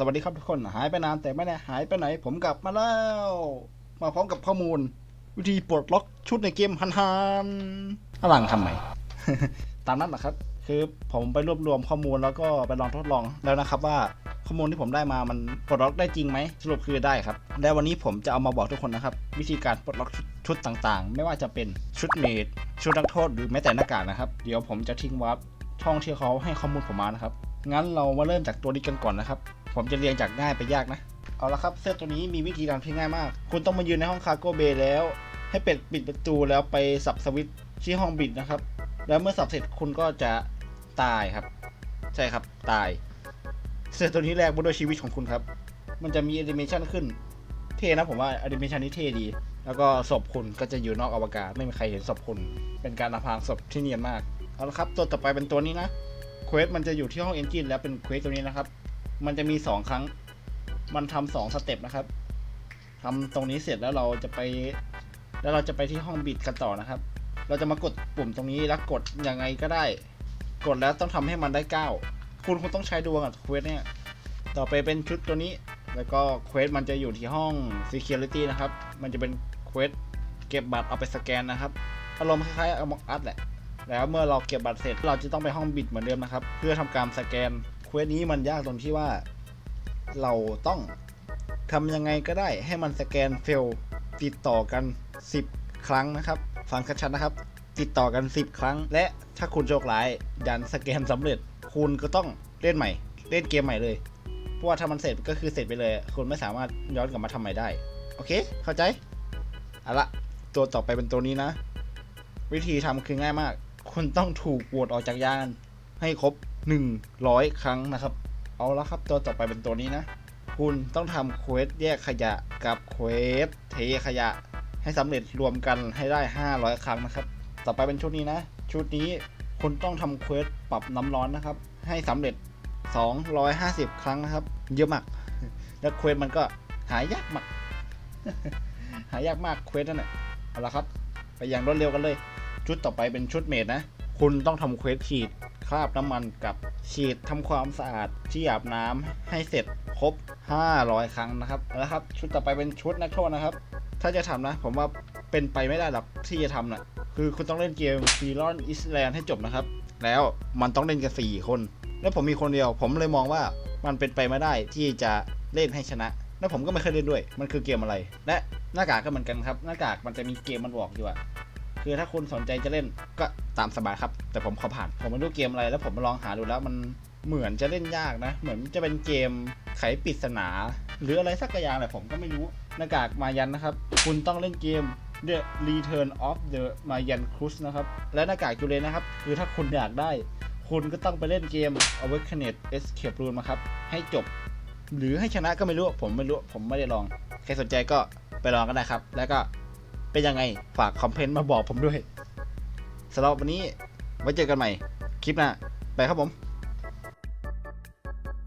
สวัสดีครับทุกคนหายไปนานแต่ไม่ได้หายไปไหน ผมกลับมาแล้ว มาพร้อมกับข้อมูล วิธีปลดล็อกชุดในเกมฮันฮันอลังทำไม ตามนั้นแหละครับ คือผมไปรวบรวมข้อมูลแล้วก็ไปลองทดลองแล้วนะครับว่าข้อมูลที่ผมได้มามันปลดล็อกได้จริงไหมสรุปคือได้ครับและวันนี้ผมจะเอามาบอกทุกคนนะครับ วิธีการปลดล็อกชุดชุดต่างๆ ไม่ว่าจะเป็นชุดเมดชุดนักโทษหรือแม้แต่หน้ากากนะครับ เดี๋ยวผมจะทิ้งวับช่องที่เขาให้ข้อมูลผมมานะครับงั้นเรามาเริ่มจากตัวนี้กันก่อนนะครับ ผมจะเรียงจากง่ายไปยากนะ เอาละครับเสื้อตัวนี้มีวิธีการที่ง่ายมาก คุณต้องมายืนในห้องคาร์โกเบย์แล้ว ให้เป็ดปิดประตูแล้วไปสับสวิตช์ที่ห้องบิดนะครับ แล้วเมื่อสับเสร็จคุณก็จะตายครับ ใช่ครับตาย เสื้อตัวนี้แลกมาด้วยชีวิตของคุณครับ มันจะมีแอนิเมชันขึ้น เท่นะผมว่าแอนิเมชันนี้เท่ดี แล้วก็ศพคุณก็จะอยู่นอกอวกาศไม่มีใครเห็นศพคุณ เป็นการอำพรางศพที่เนียนมาก เอาละครับ ตัวต่อไปเป็นตัวนี้นะเควสมันจะอยู่ที่ห้องเอนจินแล้วเป็นเควสตัวนี้นะครับ มันจะมีสองครั้ง มันทำสองสเต็ปนะครับทำตรงนี้เสร็จแล้วเราจะไป แล้วเราจะไปที่ห้องบิดกันต่อนะครับ เราจะมากดปุ่มตรงนี้แล้วกดยังไงก็ได้ กดแล้วต้องทำให้มันได้เก้าคุณคงต้องใช้ดวงกับเควสเนี่ย ต่อไปเป็นชุดตัวนี้ แล้วก็เควสมันจะอยู่ที่ห้อง Security นะครับ มันจะเป็นเควสเก็บบัตรเอาไปสแกนนะครับ อารมณ์คล้ายๆ Among Us แหละ แล้วเมื่อเราเก็บบัตรเสร็จ เราจะต้องไปห้องบิดเหมือนเดิมนะครับ เพื่อทำการสแกน เควสนี้มันยากตรงที่ว่า เราต้องทำยังไงก็ได้ให้มันสแกนเฟลติดต่อกัน 10 ครั้งนะครับ ฟังชัดๆนะครับ ติดต่อกัน 10 ครั้ง และถ้าคุณโชคร้ายยันสแกนสำเร็จ คุณก็ต้องเล่นใหม่ เล่นเกมใหม่เลย เพราะว่าถ้ามันเสร็จก็คือเสร็จไปเลย คุณไม่สามารถย้อนกลับมาทำใหม่ได้ โอเค เข้าใจเอาละตัวต่อไปเป็นตัวนี้นะ วิธีทำคือง่ายมาก คุณต้องถูกโหวตออกจากยานให้ครบ 100 ครั้งนะครับ เอาละครับตัวต่อไปเป็นตัวนี้นะ คุณต้องทำเควสแยกขยะกับเควสเทขยะ ให้สำเร็จรวมกันให้ได้ 500 ครั้งนะครับ ต่อไปเป็นชุดนี้นะ ชุดนี้คุณต้องทำเควสปรับน้ำร้อนนะครับ ให้สำเร็จ 250 ครั้งนะครับ เยอะมาก แล้วเควสมันก็หายากมาก หายากมากเควสนั่นแหละเอาละครับ ไปอย่างรวดเร็วกันเลย ชุดต่อไปเป็นชุดเมดนะ คุณต้องทำเควสฉีดคราบน้ำมันกับฉีดทำความสะอาดที่อาบน้ำให้เสร็จครบ 500 ครั้งนะครับเอาละครับ ชุดต่อไปเป็นชุดนักโทษนะครับ ถ้าจะทำนะ ผมว่าเป็นไปไม่ได้หรอกที่จะทำนะ่ะคือคุณต้องเล่นเกมซีรอนอิสแลนให้จบนะครับ แล้วมันต้องเล่นกันสี่คน แล้วผมมีคนเดียว ผมเลยมองว่ามันเป็นไปไม่ได้ที่จะเล่นให้ชนะ แล้วผมก็ไม่เคยเล่นด้วย มันคือเกมอะไร และหน้ากากก็เหมือนกันครับ หน้ากากมันจะมีเกมมันบอกอยู่อะ คือถ้าคุณสนใจจะเล่นก็ตามสบายครับ แต่ผมขอผ่าน ผมไม่รู้เกมอะไรแล้วผมมาลองหาดูแล้วมันเหมือนจะเล่นยากนะ เหมือนจะเป็นเกมไขปริศนา หรืออะไรสักอย่างแหละผมก็ไม่รู้หน้ากากมายันนะครับ คุณต้องเล่นเกม The Return of the Mayan Cruise นะครับ และหน้ากากจูเลนนะครับ คือถ้าคุณอยากได้ คุณก็ต้องไปเล่นเกม Awakened Escape Room มาครับ ให้จบ หรือให้ชนะก็ไม่รู้ ผมไม่รู้ ผมไม่ได้ลอง ใครสนใจก็ไปลองกันได้ครับ แล้วก็ เป็นยังไง ฝากคอมเมนต์มาบอกผมด้วยสำหรับวันนี้ไว้เจอกันใหม่ คลิปหน้า ไปครับผม